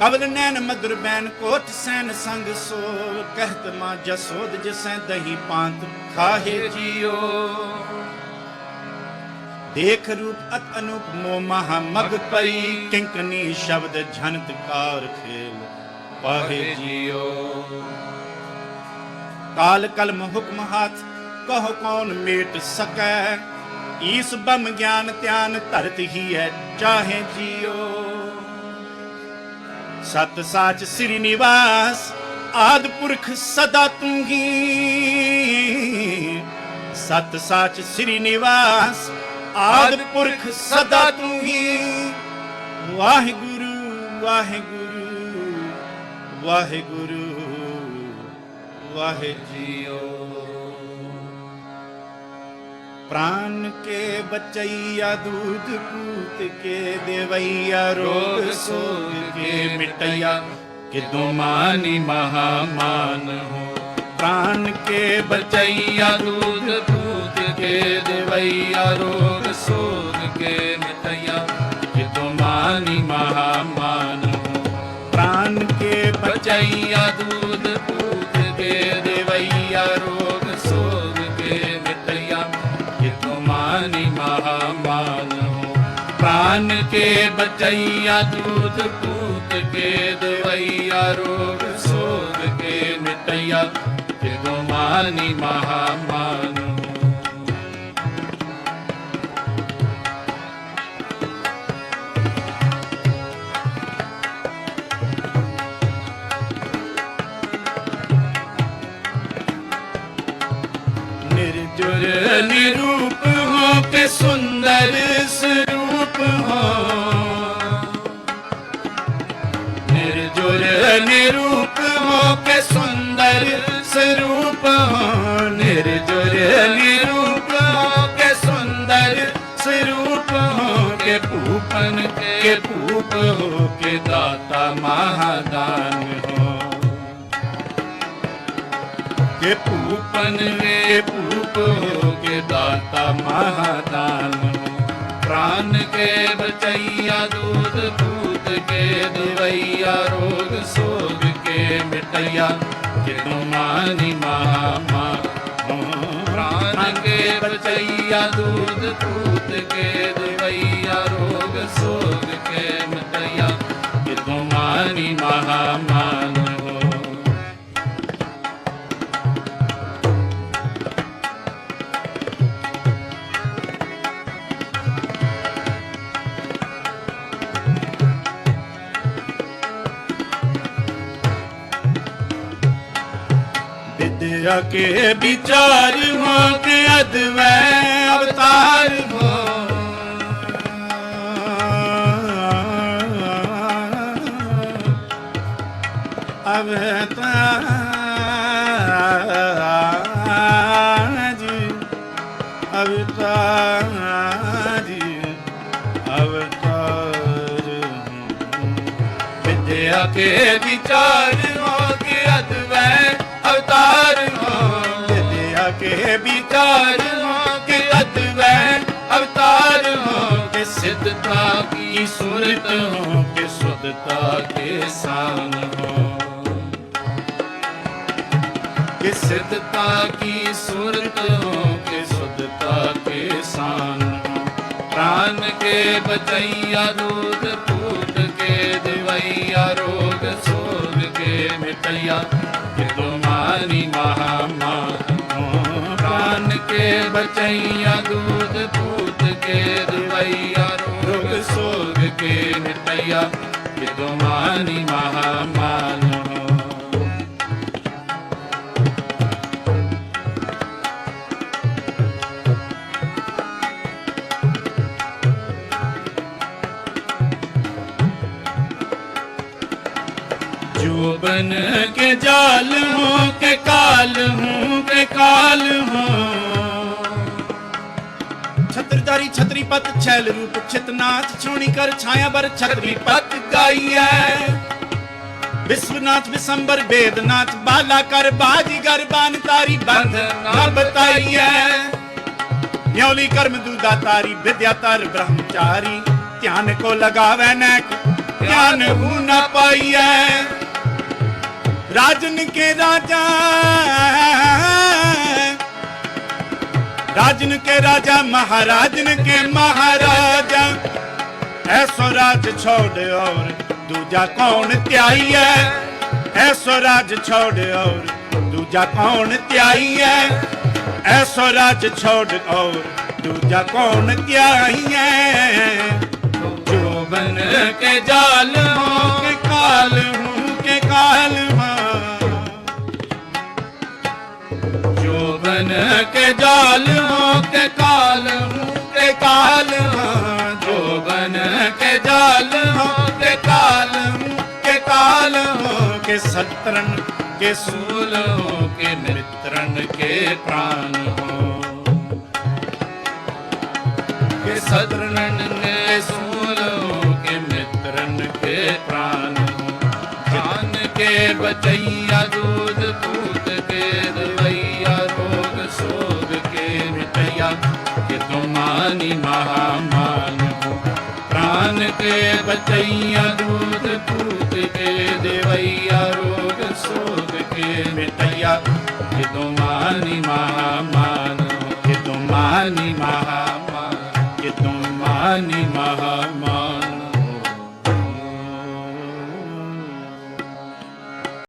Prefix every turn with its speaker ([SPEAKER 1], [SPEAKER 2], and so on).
[SPEAKER 1] ਕਵਲ ਨੈਣ ਮਧੁਰ ਬੈਨ ਕੋਟ ਸੈਨ ਸੰਗ ਸੋ ਕਹਿਤ ਮਾ ਜਸੋਦ ਜਿਸੈ ਦਹੀ ਪਾਂਤ ਖਾਹੇ ਜੀਓ। ਦੇਖ ਰੂਪ ਅਤ ਅਨੂਪ ਮੋ ਮਹਾ ਮਗ ਪਈ। ਕਿੰਕਨੀ ਸ਼ਬਦ ਝਨਤ ਕਾਰ ਖੇਲ ਪਾਹੇ ਜੀਓ। ਕਾਲ ਕਲਮ ਹੁਕਮ ਹੱਥ ਕਹੋ ਕੌਣ ਮੇਟ ਸਕੈ? ਈਸ ਬਮ ਗਿਆਨ ਧਿਆਨ ਧਰਤ ਹੀ ਹੈ ਚਾਹੇ ਜੀਓ। ਸਤ ਸਾਚ ਸ੍ਰੀ ਨਿਵਾਸ, ਆਦ ਪੁਰਖ ਸਦਾ ਤੂੰ ਹੀ। ਸਤ ਸਾਚ ਸ੍ਰੀ ਨਿਵਾਸ, ਆਦ ਪੁਰਖ ਸਦਾ ਤੂੰ ਹੀ। ਵਾਹਿਗੁਰੂ ਵਾਹਿਗੁਰੂ ਵਾਹਿਗੁਰੂ ਵਾਹਿ ਜੀਓ। ਪ੍ਰਾਨ ਕੇ ਬਚਈਆ ਦੂਧ ਪੂਤ ਕੇ ਦੇਵਈਆ ਰੋਗ ਸੋਗ ਕੇ ਮਿਟਈਆ ਕਿਦੋਂ ਮਾਨੀ ਮਹਾਮਾਨ ਹੋ ਪ੍ਰਾਨ ਕੇ ਬਚਈਆ ਦੂਧ ਪੂਤ ਕੇ ਦੇਵਈਆ ਰੋਗ ਸੋਗ ਕੇ ਮਿਟਈਆ ਕਿਦੋਂ ਮਾਨੀ ਮਹਾਮਾਨ ਹੋ ਕਿਤੋਂ ਮਾਨੀ ਮਹਾਮਾਨ ਪ੍ਰਾਨ ਕੇ ਬਚਈਆ ਦੂਧ ਪੂਤ ਕੇ ਦੇਵਈਆ ਰੋਗ ਸੋਗ ਕੇ ਮਿਟਈਆ ਕਿਤੋਂ ਮਾਨੀ ਮਹਾਮਾਨ ਨਿਰਜੁਰ ਨਿਰੂਪ ਮੋਕ ਸੁੰਦਰ ਸਰੂਪ ਨਿਰਜੁਰ ਨਿਰੂਪ ਮੋਕ ਸੁੰਦਰ ਸਰੂਪ ਕੇ ਕੇ ਦਾਤਾ ਮਹਾਦਾਨ ਹੋ ਕੇ ਦਾਤਾ ਮਹਾਦਾਨ ਪ੍ਰਾਨ ਕੇ ਬਚਈਆ ਦੂਤ ਭੂਤ ਕੇ ਦਵਈਆ ਰੋਗ ਸੋਗ ਕੇ ਮਿਟਈਆ ਕਿਨੋ ਮਾਨੀ ਮਹਾਮਾ ਪ੍ਰਾਨ ਕੇ ਬਚਈਆ ਦੂਤ ਭੂਤ ਕੇ ਦਵਈਆ ਰੋਗ ਸੋਗ ਕੇ ਮਿਟਈਆ ਕਿਨੋ ਮਾਨੀ ਮਹਾਮਾ ਜਾ ਕੇ ਵਿਚਾਰ ਮਾਂ ਕੇ ਅਦਵੈ ਅਵਤਾਰ ਹੋ ਜੀ ਅਵਤਾਰ ਜੀ ਅਵਤਾਰ ਕੇ ਵਿਚਾਰ ਵਿਚਾਰ ਹੋ ਕੇ ਅਦਵੈ ਅਵਤਾਰ ਹੋ ਕੇ ਸਿੱਧਤਾ ਕੀ ਸੂਰਤ ਹੋ ਕੇ ਸੁਧਤਾ ਕੇ ਸਾਨ ਹੋ ਕਿ ਸਿੱਧਤਾ ਕੀ ਸੂਰਤ ਹੋ ਕੇ ਸੁਧਤਾ ਕੇ ਸਾਨ ਪ੍ਰਾਨ ਕੇ ਬਚਈਆ ਰੋਗ, ਭੂਤ ਕੇ ਦਿਵਈਆ ਰੋਗ, ਸੋਗ ਕੇ ਮਿਟਈਆ प्राण के बचैया दूध पूत के दिवैया रोग सोग के मिटैया कि तुम्हारी महामान हो जो बन के जाल हूँ के काल हूँ के काल हूँ ਕਰੀ ਛਤਰੀ ਪਤ, ਛੈਲ ਰੂਪ ਚਿਤਨਾਥ ਛੋਣੀ ਕਰ ਛਾਇਆ ਬਰ ਛਤਰੀ ਪਤ ਗਾਈਐ। ਵਿਸ਼ਵਨਾਥ, ਵਿਸੰਬਰ ਬੇਦਨਾਥ ਬਾਲਾ ਕਰ ਬਾਜੀ ਗਰਬਾਨ ਤਾਰੀ ਬੰਧ ਨਾ ਬਤਾਈਐ ਨਿਉਲੀ ਕਰਮ ਦੂਦਾ ਤਾਰੀ, ਵਿਦਿਆ ਤਰ ਬ੍ਰਹਮਚਾਰੀ, ਧਿਆਨ ਕੋ ਲਗਾਵੇ ਨੈਕ, ਧਿਆਨ ਹੂ ਨਾ ਪਾਈਐ। ਰਾਜਨ ਕੇ ਰਾਜਾ राजन के राजा महाराजन के महाराजा ऐसो राज छोड़ और दूजा कौन त्याई है ऐसो राज छोड़ और दूजा कौन त्याई है ऐसो राज छोड़ और दूजा कौन त्याई है जो बन के जाल हो के काल हूँ के काल हाँ जो बन के जाल ਕਾਲ ਮੋਕ ਕਾਲ ਤੇ ਕਾਲ ਜੋਗਨ ਕੇ ਜਾਲ ਤੇ ਕਾਲ ਕੇ ਕਾਲ ਕੇ ਸਤਰਨ ਕੇ ਸੂਲ ਹੋ। ਕੇ ਮਿੱਤਰਨ ਕੇ ਪ੍ਰਾਨ ਹੋ। ਕੇ ਰਾਜਾ ਕਿ ਤੁਮਾਨੀ ਮਹਾਮਾਨ। ਪ੍ਰਾਨ ਤੇ ਬਚਈਆ ਦੂਤ ਪੂਤ ਕੇ ਦੇਵਈਆ ਰੋਗ ਸੋਗ ਕੇ ਮਿਟਈਆ ਕਿ ਤੁਮਾਨੀ ਮਹਾਮਾਨ। ਕਿ ਤੁਮਾਨੀ ਮਹਾਮਾਨ। ਕਿ ਤੁਮਾਨੀ ਮਹਾ